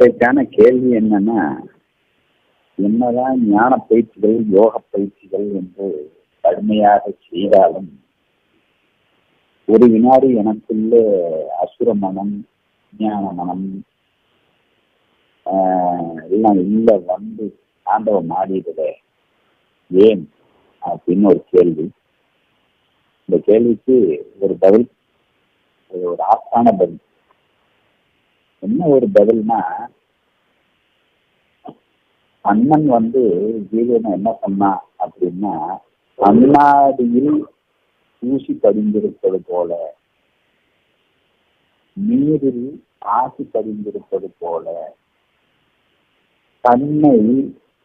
இன்றைக்கான கேள்வி என்னன்னா என்னதான் ஞான பயிற்சிகள் யோக பயிற்சிகள் என்று கடுமையாக செய்தாலும் ஒரு வினாடி எனக்குள்ள அசுர மனம் ஞான மனம் ஆஹ், எல்லாம் இல்லை வந்து ஆண்டவன் மாறிடுதே. ஏன்? அப்படின்னு ஒரு கேள்வி. இந்த கேள்விக்கு ஒரு பதில் ஒரு ஒரு ஆஸ்தான பதில். என்ன ஒரு பதில்னா அண்ணன் வந்து ஜீவனை என்ன சொன்னா அப்படின்னா கண்ணாடியில் ஊசி படிந்திருப்பது போல நீரில் ஆசி படிந்திருப்பது போல தன்னை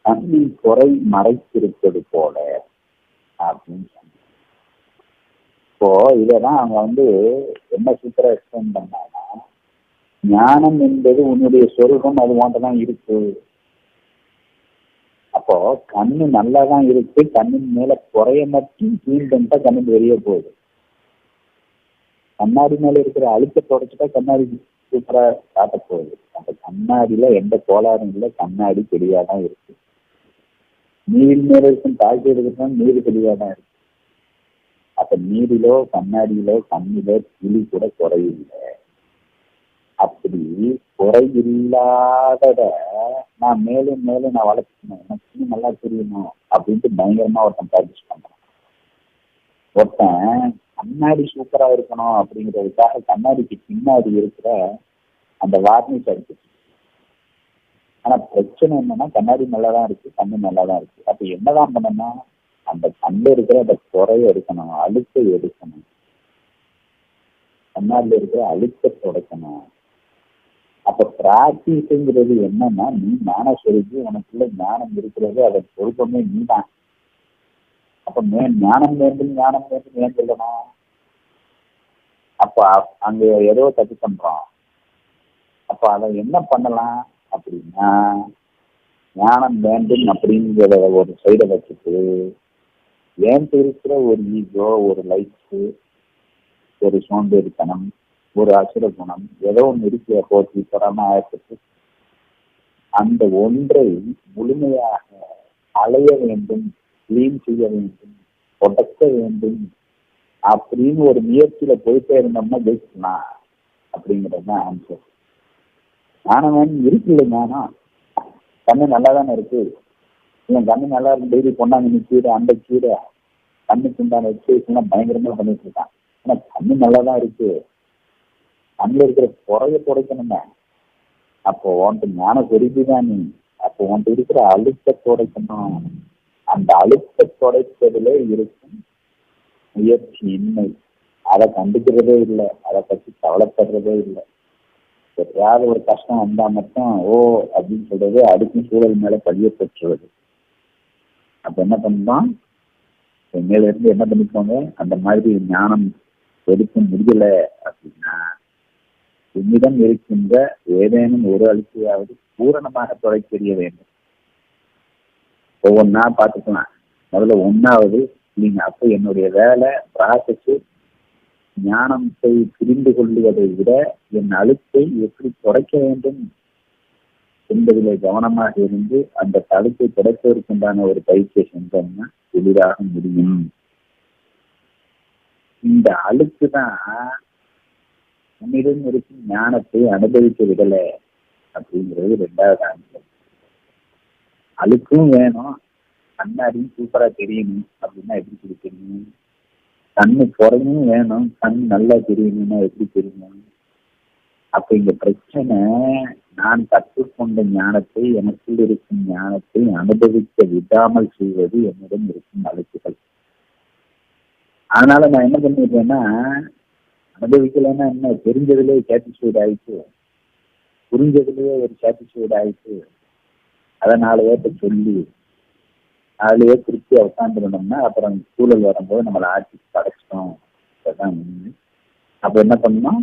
கண்ணின் குறை மறைத்திருப்பது போல அப்படின்னு சொன்னாங்க. இப்போ இதான் அவங்க வந்து என்ன சூப்பரா எக்ஸ்பிளைன் பண்ணாங்க? ஞானம் என்பது உன்னுடைய சொருகம் அது தான் இருக்கு. அப்போ கண்ணு நல்லா தான் இருக்கு கண்ணின் மேல குறைய மட்டும் கீழ் பண்ணிட்டா கண்ணு வெளியே போகுது. கண்ணாடி மேல இருக்கிற அழுத்த தொடச்சிட்டா கண்ணாடி சூப்பரா காட்ட போகுது. அந்த கண்ணாடியில எந்த கோளாறும் இல்லை கண்ணாடி தெளிவா தான் இருக்கு. நீர் மேல இருக்கும் தாழ்ச்சி எடுக்கிறதா நீர் தெளிவா தான் இருக்கு. அப்ப நீரிலோ கண்ணாடியிலோ கண்ணிலோ கிளி கூட குறையில்லை. அப்படி குறை இல்லாதத நான் மேலும் மேலும் நான் வளர்த்துக்கணும். எனக்கு இன்னும் நல்லா தெரியணும் அப்படின்ட்டு பயங்கரமா ஒருத்தன் ப்ராக்டிஸ் பண்றான். ஒருத்தன் கண்ணாடி சூப்பரா இருக்கணும் அப்படிங்கிறதுக்காக கண்ணாடிக்கு பின்னாடி இருக்கிற அந்த வார்னிஷ் அடிச்சிட்டு ஆனா பிரச்சனை என்னன்னா கண்ணாடி நல்லா தான் இருக்கு கண்ணு நல்லா தான் இருக்கு. அப்ப என்னதான் பண்ணணும் அந்த கண்ணு இருக்கிற அந்த குறைய எடுக்கணும் அழுத்தை எடுக்கணும். கண்ணாடியில் இருக்கிற அழுத்தை தொடக்கணும். அப்ப பிராக்டிஸ்ங்கிறது என்னன்னா நீ ஞான சொருகி உனக்குள்ள ஞானம் இருக்கிறது அதன் சொருப்பமே நீ தான் அப்ப மே ஞானம் வேண்டும் ஞானம் வேண்டும் ஏன் சொல்லணும்? அப்ப அங்க ஏதோ தப்பு பண்றோம். அப்ப அதை என்ன பண்ணலாம் அப்படின்னா ஞானம் வேண்டும் அப்படிங்கிறத ஒரு சைடை வச்சுட்டு ஏன் இருக்கிற ஒரு ஈகோ ஒரு லைஃப் ஒரு சோம்பேறித்தனம் ஒரு அசுர குணம் ஏதோ ஒன்று இருக்கு. போட்டி பொறாம அந்த ஒன்றை முழுமையாக அலைய வேண்டும் கிளீன் செய்ய வேண்டும் உடக்க வேண்டும் அப்படின்னு ஒரு முயற்சியில போயிட்டே இருந்தோம்னா ஜெயிக்கலாம் அப்படிங்கிறது தான் ஆன்சர் ஞானம் வேணும் இருக்குல்ல ஞானம் கண்ணு நல்லா தானே இருக்கு? என் கண்ணு நல்லா இருக்கு. டெய்லி பொண்ணாங்க கீரை அந்த கீரை கண்ணுக்கு உண்டான எக்ஸசைஸ்லாம் பயங்கரமா பண்ணிட்டு இருக்கான். ஆனா கண்ணு நல்லா தான் இருக்கு. கண்ணில் இருக்கிற குறைய குறைக்கணுமே அப்போ உன்ட்டு ஞான சொருப்பி தான் நீ. அப்போ உன்ட்டு இருக்கிற அழுத்த குறைக்கணும் அந்த அழுத்த துடைப்பதிலே இருக்கும் முயற்சி இன்மை. அதை கண்டுக்கிறதே இல்லை. அதை பற்றி கவலைப்படுறதே இல்லை. எப்பயாவது ஒரு கஷ்டம் வந்தா மட்டும் ஓ அப்படின்னு சொல்றது அடுக்கும் சூழல் மேல பழிய பெற்றுறது அப்ப என்ன பண்ணலாம் மேல இருந்து என்ன பண்ணிக்கோங்க? அந்த மாதிரி ஞானம் எடுக்க முடியல அப்படின்னா என்னிடம் இருக்கின்ற ஏதேனும் ஒரு அழுக்கையாவது பூரணமாக தொலை தெரிய வேண்டும். ஒவ்வொன்றா பார்த்துக்கலாம். முதல்ல ஒன்னாவது நீங்க அப்போ என்னுடைய வேலை ப்ராசஸ் ஞானத்தை புரிந்து கொள்வதை விட என் அழுத்தை எப்படி குறைக்க வேண்டும் என்பதிலே கவனமாக இருந்து அந்த அழுத்தை குறைப்பதற்குண்டான ஒரு பயிற்சியை செஞ்சோம்னா எளிதாக முடியும். இந்த அழுக்கு தான் நம்மிடம் இருக்கும் ஞானத்தை அனுபவிக்க விடல அப்படிங்கிறது ரெண்டாவது ஆன்சர் அழுக்கும் வேணும். கண்ணாடியும் சூப்பரா தெரியணும் அப்படின்னா எப்படி தெரியும் கண்ணு குறையும் வேணும். கண் நல்லா தெரியணும்னா எப்படி தெரியும் அப்ப இந்த பிரச்சனை நான் கற்றுக்கொண்ட ஞானத்தை எனக்குள் இருக்கும் ஞானத்தை அனுபவிக்க விடாமல் செய்வது என்னிடம் இருக்கும் அழுக்குகள். அதனால நான் என்ன பண்ணிடுறேன்னா அனுபவிக்கலன்னா என்ன? தெரிஞ்சதுலேயே சாட்டிஸ்ஃபைட் ஆயிடுச்சு புரிஞ்சதுலேயே ஒரு சாட்டிஸ்ஃபைட் ஆயிடுச்சு அதை நாலு பேர்த்த சொல்லி அதுலயே திருப்தியா உட்காந்துருந்தோம்னா அப்புறம் சூழல் வரும்போது நம்மளை ஆட்சி படைச்சிட்டோம். அதுதான் அப்ப என்ன பண்ணோம்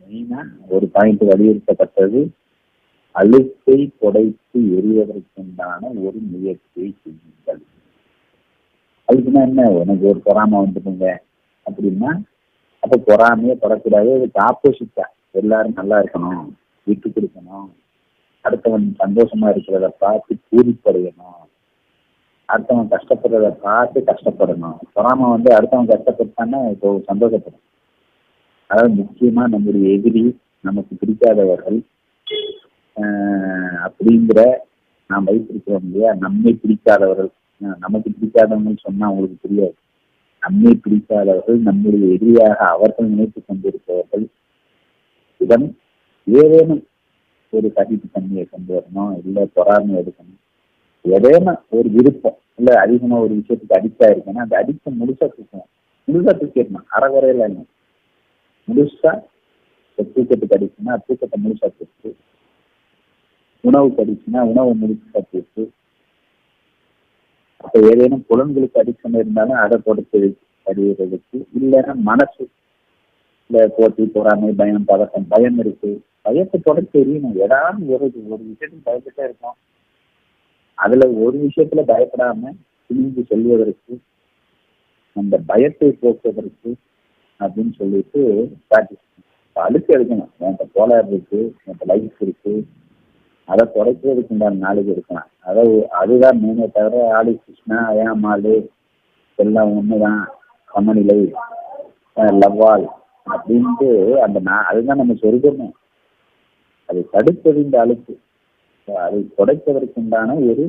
மெயினா ஒரு பாயிண்ட் வலியுறுத்தப்பட்டது. அழுக்கை புடைத்து எறிவதற்குண்டான ஒரு முயற்சியை செய்யுங்கள். அதுக்குன்னா என்ன? உனக்கு ஒரு பொறாம வந்துட்டுங்க அப்படின்னா அப்ப பொறாமையே படக்கூடாது. அதுக்கு ஆப்போசிட்டா எல்லாரும் நல்லா இருக்கணும் விட்டு கொடுக்கணும். அடுத்தவன் சந்தோஷமா இருக்கிறத பார்த்து பூரிப்படையணும். அடுத்தவன் கஷ்டப்படுறத பார்த்து கஷ்டப்படணும். பொறாம வந்து அடுத்தவன் கஷ்டப்பட்டான்னா இப்போ சந்தோஷப்படும். அதாவது முக்கியமா நம்முடைய எதிரி நமக்கு பிடிக்காதவர்கள் ஆஹ் அப்படிங்கிற நாம் வைத்திருக்கிறோம் இல்லையா? நம்மை பிடிக்காதவர்கள். நமக்கு பிடிக்காதவங்கன்னு சொன்னா அவங்களுக்கு புரியாது. நம்மை பிடிக்காதவர்கள் நம்முடைய எதிரியாக அவர்கள் நினைத்துக் கொண்டிருப்பவர்கள் இடம் ஏதேனும் ஒரு சகிப்பு தன்மையை கொண்டு வரணும்? இல்ல பொறாமை எடுக்கணும்? ஏதேனும் ஒரு விருப்பம் இல்ல அதிகமா ஒரு விஷயத்துக்கு அடிக்டா இருக்கேன்னா அந்த அடிக்க முழுசா தூக்கணும் முழுசா தூக்கிடணும். அறகுறையில இல்லை. முழுசா தூக்கத்துக்கு அடிச்சுன்னா தூக்கத்தை முழுசா தூக்கு உணவு கடிச்சுன்னா உணவு முழுசா தூக்கு ஏதேனும் புலன்களுக்கு அடிக்ஷன் இருந்தாலும் அதை பொறுத்து அறியறதுக்கு இல்லைன்னா மனசு இல்ல போட்டி பொறாமை பயம் பதட்டம் பயம் இருக்கு. பயத்தை தொடர்ச்சி எரியணும் ஏதாவது ஒரு ஒரு விஷயத்துக்கு பயந்துட்டே இருக்கும். அதுல ஒரு விஷயத்துல பயப்படாம துணிந்து சொல்லுவதற்கு அந்த பயத்தை போக்குவதற்கு அப்படின்னு சொல்லிட்டு ப்ராக்டிஸ் அழுத்தி எடுக்கணும். என்கிட்ட கோளாறு இருக்கு என்கிட்ட லைஃப் இருக்கு. அதை தொடக்கிறதுக்கு உண்டான நாலேஜ் இருக்கலாம். அதாவது அதுதான் மெயினே தவிர ஆளு கிருஷ்ணா ஏன் மாலு எல்லாம் ஒண்ணுதான். சமநிலை லவ்வால் அப்படின்ட்டு அந்த நான் அதுதான் நம்ம சொருகணும் அதை தடுப்பது இந்த அழுக்கு அதை குறைப்பதற்கு உண்டான ஒரு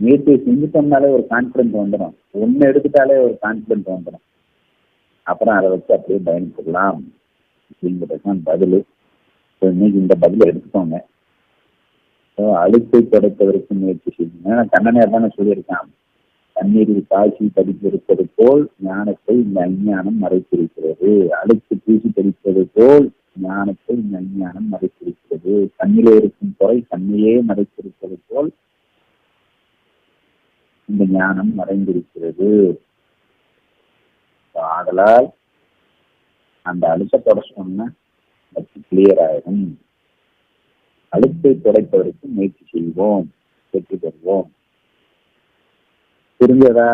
முயற்சியை செஞ்சுட்டோம்னாலே ஒரு கான்ஃபிடன்ஸ் வந்துடும் ஒன்று எடுத்துட்டாலே ஒரு கான்ஃபிடன்ஸ் வந்துடும் அப்புறம் அதை வச்சு அப்படியே பயன்படலாம் அப்படிங்கிறது தான் பதில் இன்னைக்கு இந்த பதிலை எடுத்துக்கோங்க. அழுத்தை குறைப்பதற்கு முயற்சி செய்யுங்க. கண்ணனையார் தானே சொல்லியிருக்கான். தண்ணீரில் காய்ச்சி படித்திருப்பது போல் ஞானத்தை இந்த அஞ்ஞானம் மறைத்திருக்கிறது. அழுத்து பூசி படிப்பது போல் ஞானத்தை இந்த அஞ்ஞானம் மறைத்திருக்கிறது. தண்ணிலே இருக்கும் குறை கண்ணையே மறைத்திருப்பது போல் இந்த ஞானம் மறைந்திருக்கிறது. ஆதலால் அந்த அழுத்தத்தோட சொன்ன கிளியர் ஆயிடும். அழுத்தை குறைப்பதற்கு முயற்சி செய்வோம் வெற்றி பெறுவோம். புரிஞ்சதா